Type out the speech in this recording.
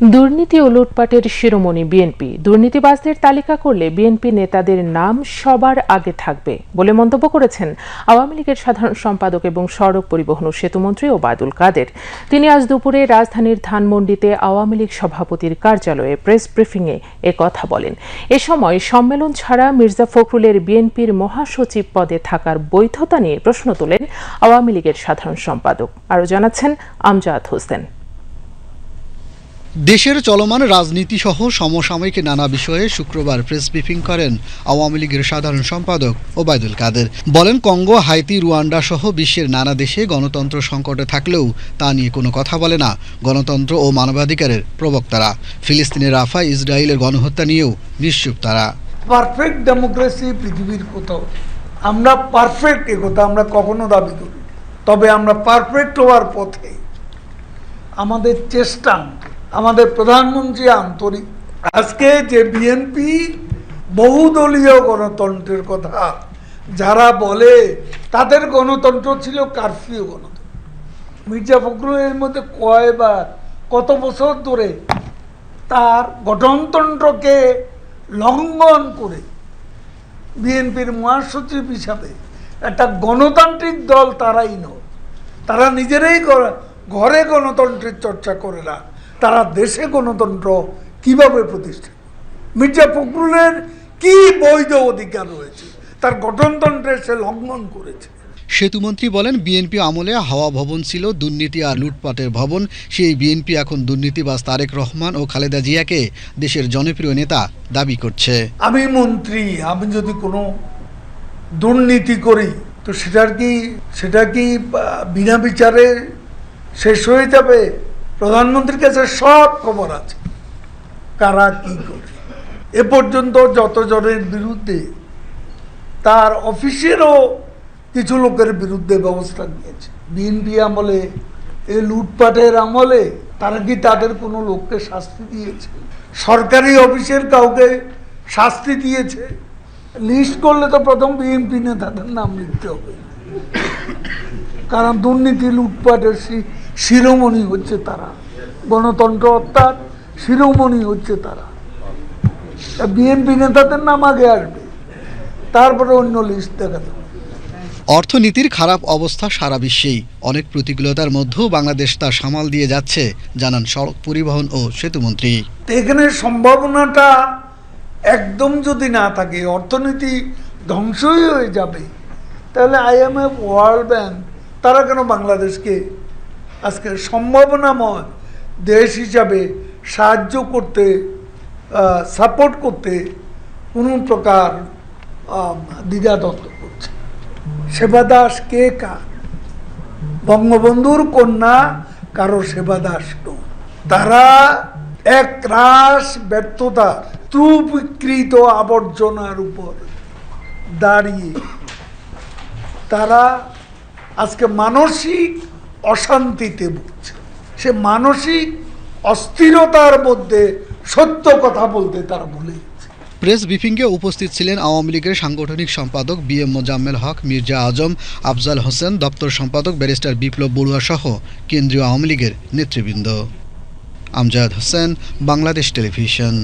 দুর্নীতি ও লুটপাটের শিরোমণি বিএনপি। দুর্নীতিবাজদের তালিকা করলে বিএনপি নেতাদের নাম সবার আগে থাকবে বলে মন্তব্য করেছেন আওয়ামী লীগের সাধারণ সম্পাদক এবং সড়ক পরিবহন ও সেতুমন্ত্রী ওবায়দুল কাদের। তিনি আজ দুপুরে রাজধানীর ধানমন্ডিতে আওয়ামী লীগ সভাপতির কার্যালয়ে প্রেস ব্রিফিংয়ে এ কথা বলেন। এ সময় সম্মেলন ছাড়া মির্জা ফখরুলের বিএনপির মহাসচিব পদে থাকার বৈধতা নিয়ে প্রশ্ন তোলেন আওয়ামী লীগের সাধারণ সম্পাদক। আরও জানাচ্ছেন আমজাদ হোসেন। দেশের চলমান রাজনীতি সহ সমসাময়িক নানা বিষয়ে শুক্রবার প্রেস ব্রিফিং করেন আওয়ামী লীগের সাধারণ সম্পাদক ওবায়দুল কাদের। বলেন, কঙ্গো, হাইতি, রুয়ান্ডা সহ বিশ্বের নানা দেশে গণতন্ত্র সংকটে থাকলেও তা নিয়ে কোনো কথা বলে না গণতন্ত্র ও মানবাধিকারের প্রবক্তারা। ফিলিস্তিনের রাফা ইসরায়েলের গণহত্যা নিয়েও নিশ্চুপ তারা। পারফেক্ট ডেমোক্রেসি পৃথিবীর কোথাও। আমরা পারফেক্ট এ কথা আমরা কখনো দাবি করি তবে আমরা পারফেক্ট হওয়ার পথে আমাদের চেষ্টা আমাদের প্রধানমন্ত্রী আন্তরিক। আজকে যে বিএনপি বহুদলীয় গণতন্ত্রের কথা, যারা বলে, তাদের গণতন্ত্র ছিল কারফিউ গণতন্ত্র। মির্জা ফখরুল এর মধ্যে কয়বার, কত বছর ধরে তার গঠনতন্ত্রকে লঙ্ঘন করে বিএনপির মহাসচিব হিসাবে একটা গণতান্ত্রিক দল তারাই নয়। তারা নিজেরাই ঘরে- গণতন্ত্রের চর্চা করে না। তারা দেশে গণতন্ত্র কীভাবে প্রতিষ্ঠা? মির্জা ফখরুলের কি বৈধ অধিকার রয়েছে? তার গঠনতন্ত্রের সে লঙ্ঘন করেছে। সেতুমন্ত্রী বলেন বিএনপি আমলে হাওয়া ভবন ছিল দুর্নীতি আর লুটপাটের ভবন। সেই বিএনপি এখন দুর্নীতিবাজ তারেক রহমান ও খালেদা জিয়াকে দেশের জনপ্রিয় নেতা দাবি করছে। আমি মন্ত্রী আমি যদি কোনো দুর্নীতি করি তো সেটার কি সেটা কি বিনা বিচারে শেষ হয়ে যাবে? প্রধানমন্ত্রীর কাছে সব খবর আছে। কারা কি করে এ পর্যন্ত যতজনের বিরুদ্ধে তার অফিসেরও কিছু লোকের বিরুদ্ধে ব্যবস্থা নিয়েছে। বিএনপি আমলে এই লুটপাটের আমলে তারা কি তাদের কোনো লোককে শাস্তি দিয়েছে? সরকারি অফিসের কাউকে শাস্তি দিয়েছে? লিস্ট করলে তো প্রথম বিএনপি নেতাদের নাম লিখতে হবে। কারণ দুর্নীতি লুটপাটের শিরোমণি হচ্ছে তারা। গণতন্ত্র হত্যার শিরোমণি হচ্ছে তারা। বিএনপি নেতাদের নাম আগে আসবে তারপরে অন্য লিস্ট দেখা যাবে। অর্থনীতির খারাপ অবস্থা সারা বিশ্বেই। অনেক প্রতিকূলতার মধ্যেও বাংলাদেশ তা সামাল দিয়ে যাচ্ছে জানান সড়ক পরিবহন ও সেতুমন্ত্রী এখানে সম্ভাবনাটা একদম যদি না থাকে অর্থনীতি ধ্বংসই হয়ে যাবে। তাহলে আইএমএফ ওয়ার্ল্ড ব্যাংক তারা কেন বাংলাদেশকে আজকে সম্ভাবনাময় দেশ হিসাবে সাহায্য করতে সাপোর্ট করতে কোনো প্রকার দ্বিধাদ্বন্দ্ব করছে? সেবা দাস কে কার? বঙ্গবন্ধুর কন্যা কারও সেবা দাস। তারা এক রাস ব্যর্থতা ত্রুবিকৃত আবর্জনার উপর দাঁড়িয়ে তারা আজকে মানসিক অশান্তিতে ভুগছে। সে মানসিক অস্থিরতার মধ্যে সত্য কথা বলতে তারা ভুলে প্রেস ব্রিফিংয়ে উপস্থিত ছিলেন আওয়ামী লীগের সাংগঠনিক সম্পাদক বি এম মোজাম্মেল হক, মির্জা আজম, আফজাল হোসেন, দপ্তর সম্পাদক ব্যারিস্টার বিপ্লব বড়ুয়া সহ কেন্দ্রীয় আওয়ামী লীগের নেতৃবৃন্দ। আমজাদ হোসেন, বাংলাদেশ টেলিভিশন।